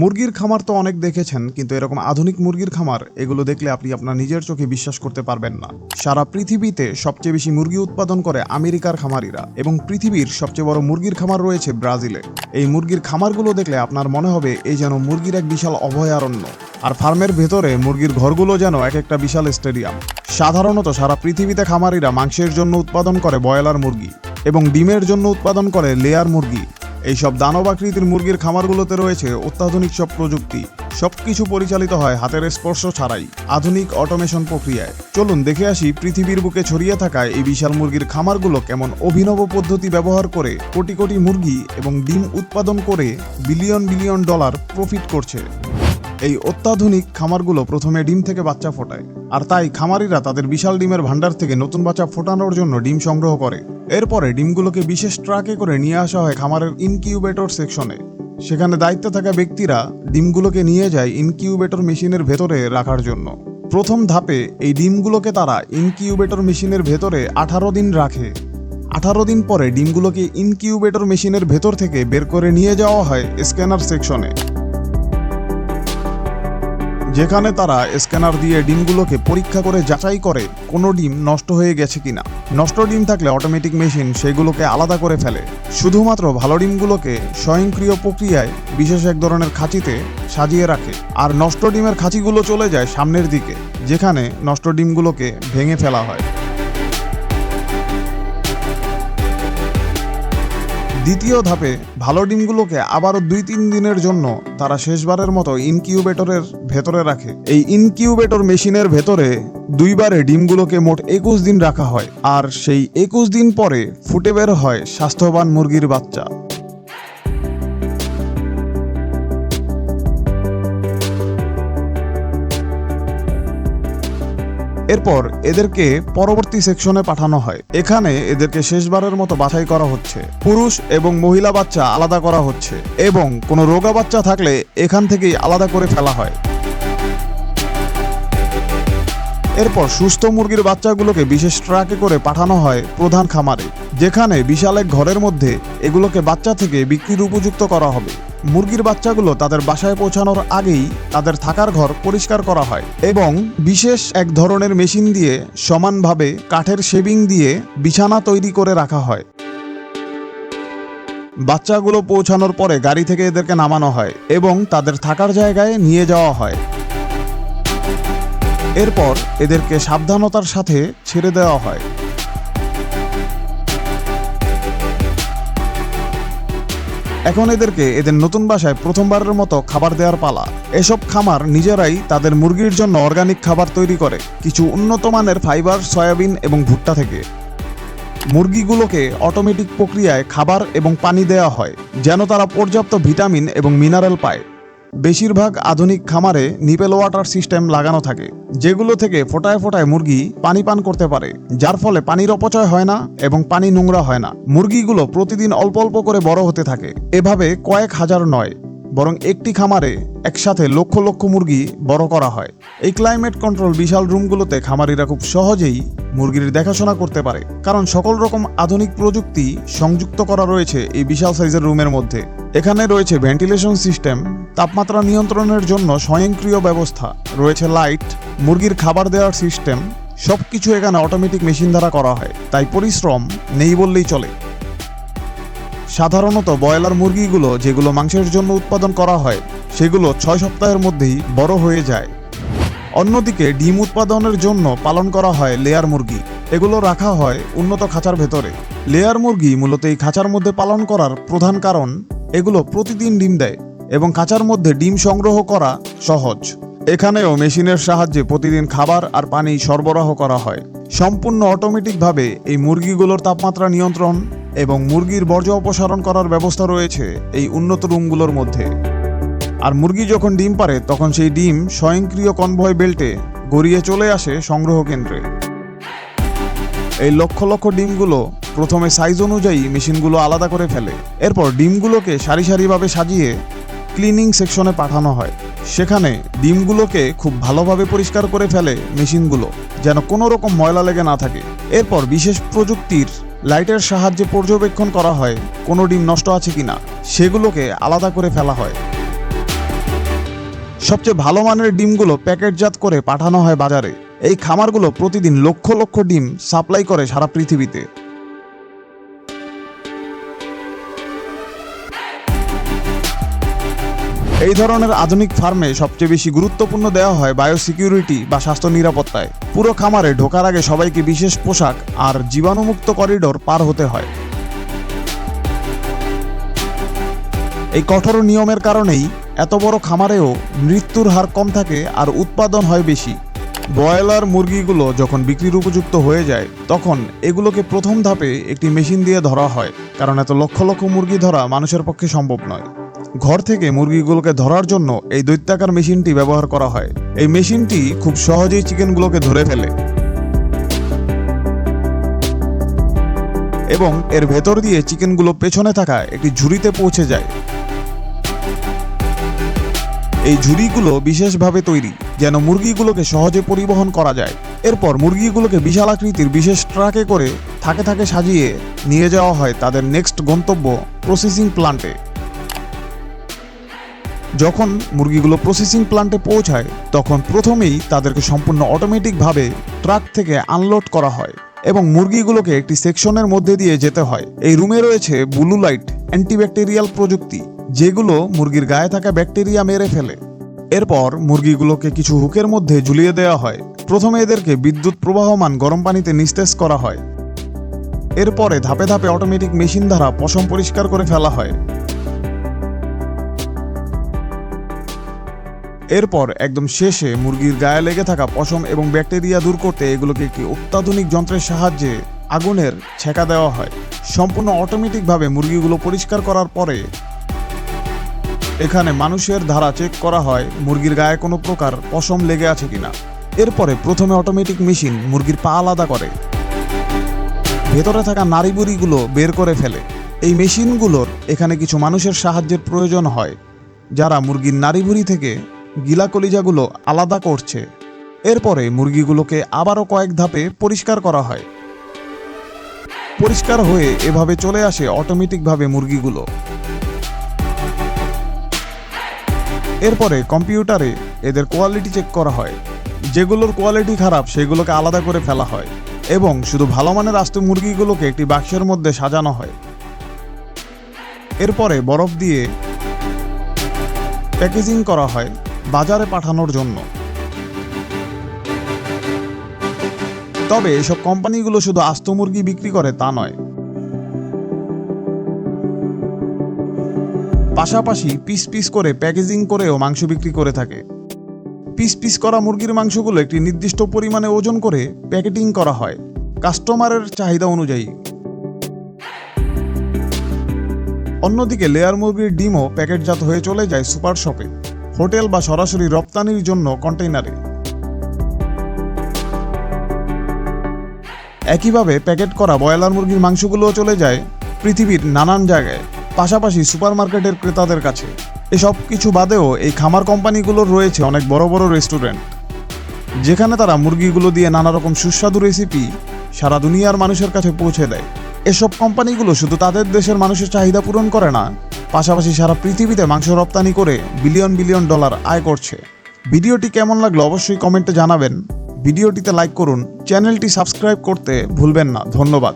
মুরগির খামার তো অনেক দেখেছেন, কিন্তু এরকম আধুনিক মুরগির খামার, এগুলো দেখলে আপনি আপনার নিজের চোখে বিশ্বাস করতে পারবেন না। সারা পৃথিবীতে সবচেয়ে বেশি মুরগি উৎপাদন করে আমেরিকার খামারিরা এবং পৃথিবীর সবচেয়ে বড় মুরগির খামার রয়েছে ব্রাজিলে। এই মুরগির খামারগুলো দেখলে আপনার মনে হবে এই যেন মুরগির এক বিশাল অভয়ারণ্য। আর ফার্মের ভেতরে মুরগির ঘরগুলো যেন এক একটা বিশাল স্টেডিয়াম। সাধারণত সারা পৃথিবীতে খামারিরা মাংসের জন্য উৎপাদন করে ব্রয়লার মুরগি এবং ডিমের জন্য উৎপাদন করে লেয়ার মুরগি। এইসব দানবাকৃতির মুরগির খামারগুলোতে রয়েছে অত্যাধুনিক সব প্রযুক্তি। সবকিছু পরিচালিত হয় হাতের স্পর্শ ছাড়াই, আধুনিক অটোমেশন প্রক্রিয়ায়। চলুন দেখে আসি পৃথিবীর বুকে ছড়িয়ে থাকা এই বিশাল মুরগির খামারগুলো কেমন অভিনব পদ্ধতি ব্যবহার করে কোটি কোটি মুরগি এবং ডিম উৎপাদন করে বিলিয়ন বিলিয়ন ডলার প্রফিট করছে। এই অত্যাধুনিক খামারগুলো প্রথমে ডিম থেকে বাচ্চা ফোটায়, আর তাই খামারিরা তাদের বিশাল ডিমের ভান্ডার থেকে নতুন বাচ্চা ফোটানোর জন্য ডিম সংগ্রহ করে। এরপরে ডিমগুলোকে বিশেষ ট্রাকে করে নিয়ে আসা হয় খামারের ইনকিউবেটর সেকশনে। সেখানে দায়িত্বে থাকা ব্যক্তিরা ডিমগুলোকে নিয়ে যায় ইনকিউবেটর মেশিনের ভেতরে রাখার জন্য। প্রথম ধাপে এই ডিমগুলোকে তারা ইনকিউবেটর মেশিনের ভেতরে আঠারো দিন রাখে। আঠারো দিন পরে ডিমগুলোকে ইনকিউবেটর মেশিনের ভেতর থেকে বের করে নিয়ে যাওয়া হয় স্ক্যানার সেকশনে। যেখানে তারা স্ক্যানার দিয়ে ডিমগুলোকে পরীক্ষা করে যাচাই করে কোনো ডিম নষ্ট হয়ে গেছে কিনা। নষ্ট ডিম থাকলে অটোমেটিক মেশিন সেগুলোকে আলাদা করে ফেলে। শুধুমাত্র ভালো ডিমগুলোকে স্বয়ংক্রিয় প্রক্রিয়ায় বিশেষ এক ধরনের খাঁচিতে সাজিয়ে রাখে। আর নষ্ট ডিমের খাঁচিগুলো চলে যায় সামনের দিকে, যেখানে নষ্ট ডিমগুলোকে ভেঙে ফেলা হয়। দ্বিতীয় ধাপে ভালো ডিমগুলোকে আবারও দুই তিন দিনের জন্য তারা শেষবারের মতো ইনকিউবেটরের ভেতরে রাখে। এই ইনকিউবেটর মেশিনের ভেতরে দুইবারে ডিমগুলোকে মোট একুশ দিন রাখা হয়, আর সেই একুশ দিন পরে ফুটে বের হয় স্বাস্থ্যবান মুরগির বাচ্চা। এরপর এদেরকে পরবর্তী সেকশনে পাঠানো হয়। এখানে এদেরকে শেষবারের মতো বাছাই করা হচ্ছে। পুরুষ এবং মহিলা বাচ্চা আলাদা করা হচ্ছে এবং কোনো রোগা বাচ্চা থাকলে এখান থেকেই আলাদা করে ফেলা হয়। এরপর সুস্থ মুরগির বাচ্চাগুলোকে বিশেষ ট্রাকে করে পাঠানো হয় প্রধান খামারে, যেখানে বিশাল এক ঘরের মধ্যে এগুলোকে বাচ্চা থেকে বিক্রির উপযুক্ত করা হবে। মুরগির বাচ্চাগুলো তাদের বাসায় পৌঁছানোর আগেই তাদের থাকার ঘর পরিষ্কার করা হয় এবং বিশেষ এক ধরনের মেশিন দিয়ে সমানভাবে কাঠের শেভিং দিয়ে বিছানা তৈরি করে রাখা হয়। বাচ্চাগুলো পৌঁছানোর পরে গাড়ি থেকে এদেরকে নামানো হয় এবং তাদের থাকার জায়গায় নিয়ে যাওয়া হয়। এরপর এদেরকে সাবধানতার সাথে ছেড়ে দেওয়া হয়। এখন এদেরকে এদের নতুন বাসায় প্রথমবারের মতো খাবার দেওয়ার পালা। এসব খামার নিজেরাই তাদের মুরগির জন্য অর্গানিক খাবার তৈরি করে, কিছু উন্নত মানের ফাইবার, সয়াবিন এবং ভুট্টা থেকে। মুরগিগুলোকে অটোমেটিক প্রক্রিয়ায় খাবার এবং পানি দেওয়া হয়, যেন তারা পর্যাপ্ত ভিটামিন এবং মিনারেল পায়। বেশিরভাগ আধুনিক খামারে নিপেল ওয়াটার সিস্টেম লাগানো থাকে, যেগুলো থেকে ফোটায় ফোটায় মুরগি পানি পান করতে পারে, যার ফলে পানির অপচয় হয় না এবং পানি নোংরা হয় না। মুরগিগুলো প্রতিদিন অল্প অল্প করে বড় হতে থাকে, এভাবে কয়েক হাজার নয়, বরং একটি খামারে একসাথে লক্ষ লক্ষ মুরগি বড় করা হয়। এই ক্লাইমেট কন্ট্রোল বিশাল রুমগুলোতে খামারিরা খুব সহজেই মুরগির দেখাশোনা করতে পারে, কারণ সকল রকম আধুনিক প্রযুক্তি সংযুক্ত করা রয়েছে এই বিশাল সাইজের রুমের মধ্যে। এখানে রয়েছে ভেন্টিলেশন সিস্টেম তাপমাত্রা নিয়ন্ত্রণের জন্য স্বয়ংক্রিয় ব্যবস্থা। রয়েছে লাইট, মুরগির খাবার দেওয়ার সিস্টেম সব কিছু এখানে অটোমেটিক মেশিন দ্বারা করা হয়। তাই পরিশ্রম নেই বললেই চলে। সাধারণত ব্রয়লার মুরগিগুলো যেগুলো মাংসের জন্য উৎপাদন করা হয়, সেগুলো ছয় সপ্তাহের মধ্যেই বড় হয়ে যায়। অন্যদিকে ডিম উৎপাদনের জন্য পালন করা হয় লেয়ার মুরগি। এগুলো রাখা হয় উন্নত খাঁচার ভেতরে। লেয়ার মুরগি মূলত এই খাঁচার মধ্যে পালন করার প্রধান কারণ, এগুলো প্রতিদিন ডিম দেয়। এবং খাঁচার মধ্যে ডিম সংগ্রহ করা সহজ। এখানেও মেশিনের সাহায্যে প্রতিদিন খাবার আর পানি সরবরাহ করা হয়। সম্পূর্ণ অটোমেটিকভাবে এই মুরগিগুলোর তাপমাত্রা নিয়ন্ত্রণ এবং মুরগির বর্জ্য অপসারণ করার ব্যবস্থা রয়েছে এই উন্নত রুমগুলোর মধ্যে। আর মুরগি যখন ডিম পারে, তখন সেই ডিম স্বয়ংক্রিয় কনভয় বেল্টে গড়িয়ে চলে আসে সংগ্রহ কেন্দ্রে। এই লক্ষ লক্ষ ডিমগুলো প্রথমে সাইজ অনুযায়ী মেশিনগুলো আলাদা করে ফেলে। এরপর ডিমগুলোকে সারি সারিভাবে সাজিয়ে ক্লিনিং সেকশনে পাঠানো হয়। সেখানে ডিমগুলোকে খুব ভালোভাবে পরিষ্কার করে ফেলে মেশিনগুলো, যেন কোনো রকম ময়লা লেগে না থাকে। এরপর বিশেষ প্রযুক্তির লাইটের সাহায্যে পর্যবেক্ষণ করা হয়, কোনো ডিম নষ্ট আছে কিনা, সেগুলোকে আলাদা করে ফেলা হয়। সবচেয়ে ভালো মানের ডিমগুলো প্যাকেটজাত করে পাঠানো হয় বাজারে। এই খামারগুলো প্রতিদিন লক্ষ লক্ষ ডিম সাপ্লাই করে সারা পৃথিবীতে। এই ধরনের আধুনিক ফার্মে সবচেয়ে বেশি গুরুত্বপূর্ণ দেওয়া হয় বায়োসিকিউরিটি বা স্বাস্থ্য নিরাপত্তায়। পুরো খামারে ঢোকার আগে সবাইকে বিশেষ পোশাক আর জীবাণুমুক্ত করিডোর পার হতে হয়। এই কঠোর নিয়মের কারণেই এত বড় খামারেও মৃত্যুর হার কম থাকে আর উৎপাদন হয় বেশি। ব্রয়লার মুরগিগুলো যখন বিক্রির উপযুক্ত হয়ে যায়, তখন এগুলোকে প্রথম ধাপে একটি মেশিন দিয়ে ধরা হয়, কারণ এত লক্ষ লক্ষ মুরগি ধরা মানুষের পক্ষে সম্ভব নয়। ঘর থেকে মুরগিগুলোকে ধরার জন্য এই দৈত্যাকার মেশিনটি ব্যবহার করা হয়। এই মেশিনটি খুব সহজেই চিকেনগুলোকে ধরে ফেলে এবং এর ভেতর দিয়ে চিকেনগুলো পেছনে থাকা একটি ঝুড়িতে পৌঁছে যায়। এই ঝুড়িগুলো বিশেষভাবে তৈরি, যেন মুরগিগুলোকে সহজে পরিবহন করা যায়। এরপর মুরগিগুলোকে বিশাল আকৃতির বিশেষ ট্রাকে করে থাকে থাকে সাজিয়ে নিয়ে যাওয়া হয় তাদের নেক্সট গন্তব্য প্রসেসিং প্লান্টে। যখন মুরগিগুলো প্রসেসিং প্লান্টে পৌঁছায়, তখন প্রথমেই তাদেরকে সম্পূর্ণ অটোমেটিকভাবে ট্রাক থেকে আনলোড করা হয় এবং মুরগিগুলোকে একটি সেকশনের মধ্যে দিয়ে যেতে হয়। এই রুমে রয়েছে ব্লু লাইট অ্যান্টিব্যাকটেরিয়াল প্রযুক্তি, যেগুলো মুরগির গায়ে থাকা ব্যাকটেরিয়া মেরে ফেলে। এরপর মুরগিগুলোকে কিছু হুকের মধ্যে ঝুলিয়ে দেওয়া হয়। প্রথমে এদেরকে বিদ্যুৎ প্রবাহমান গরম পানিতে নিস্তেজ করা হয়। এরপরে ধাপে ধাপে অটোমেটিক মেশিন দ্বারা পশম পরিষ্কার করে ফেলা হয়। এরপর একদম শেষে মুরগির গায়ে লেগে থাকা পশম এবং ব্যাকটেরিয়া দূর করতে এগুলোকে একটি অত্যাধুনিক যন্ত্রের সাহায্যে আগুনের ছেঁকা দেওয়া হয়। সম্পূর্ণ অটোমেটিকভাবে মুরগিগুলো পরিষ্কার করার পরে এখানে মানুষের ধারা চেক করা হয় মুরগির গায়ে কোনো প্রকার পশম লেগে আছে কিনা। এরপরে প্রথমে অটোমেটিক মেশিন মুরগির পা আলাদা করে। ভেতরে থাকা নাড়িবুড়িগুলো বের করে ফেলে। এই মেশিনগুলোর এখানে কিছু মানুষের সাহায্যের প্রয়োজন হয়, যারা মুরগির নাড়িভুড়ি থেকে গিলা কলিজাগুলো আলাদা করছে। এরপরে মুরগিগুলোকে আবারও কয়েক ধাপে পরিষ্কার করা হয়। পরিষ্কার হয়ে এভাবে চলে আসে অটোমেটিকভাবে মুরগিগুলো। এরপরে কম্পিউটারে এদের কোয়ালিটি চেক করা হয়। যেগুলোর কোয়ালিটি খারাপ, সেগুলোকে আলাদা করে ফেলা হয় এবং শুধু ভালো মানের আস্ত মুরগিগুলোকে একটি বাক্সের মধ্যে সাজানো হয়। এরপরে বরফ দিয়ে প্যাকেজিং করা হয়। বাজারে পাঠানোর জন্য। তবে এসব কোম্পানিগুলো শুধু আস্ত মুরগি বিক্রি করে তা নয়। পাশাপাশি পিস পিস করে প্যাকেজিং করেও মাংস বিক্রি করে থাকে। পিস পিস করা মুরগির মাংসগুলো একটি নির্দিষ্ট পরিমাণে ওজন করে প্যাকেটিং করা হয়, কাস্টমারের চাহিদা অনুযায়ী। অন্যদিকে লেয়ার মুরগির ডিমও প্যাকেটজাত হয়ে চলে যায় সুপার শপে। হোটেল বা সরাসরি রপ্তানির জন্য কন্টেইনারে। একইভাবে প্যাকেট করা ব্রয়লার মুরগির মাংসগুলোও চলে যায় পৃথিবীর নানান জায়গায়, পাশাপাশি সুপারমার্কেটের ক্রেতাদের কাছে। এসব কিছু বাদেও এই খামার কোম্পানিগুলোর রয়েছে অনেক বড় বড় রেস্টুরেন্ট। যেখানে তারা মুরগিগুলো দিয়ে নানা রকম সুস্বাদু রেসিপি সারা দুনিয়ার মানুষের কাছে পৌঁছে দেয়। এসব কোম্পানিগুলো শুধু তাদের দেশের মানুষের চাহিদা পূরণ করে না পাশাপাশি সারা পৃথিবীতে মাংস রপ্তানি করে বিলিয়ন বিলিয়ন ডলার আয় করছে। ভিডিওটি কেমন লাগল অবশ্যই কমেন্টে জানাবেন। ভিডিওটিতে লাইক করুন। চ্যানেলটি সাবস্ক্রাইব করতে ভুলবেন না। ধন্যবাদ।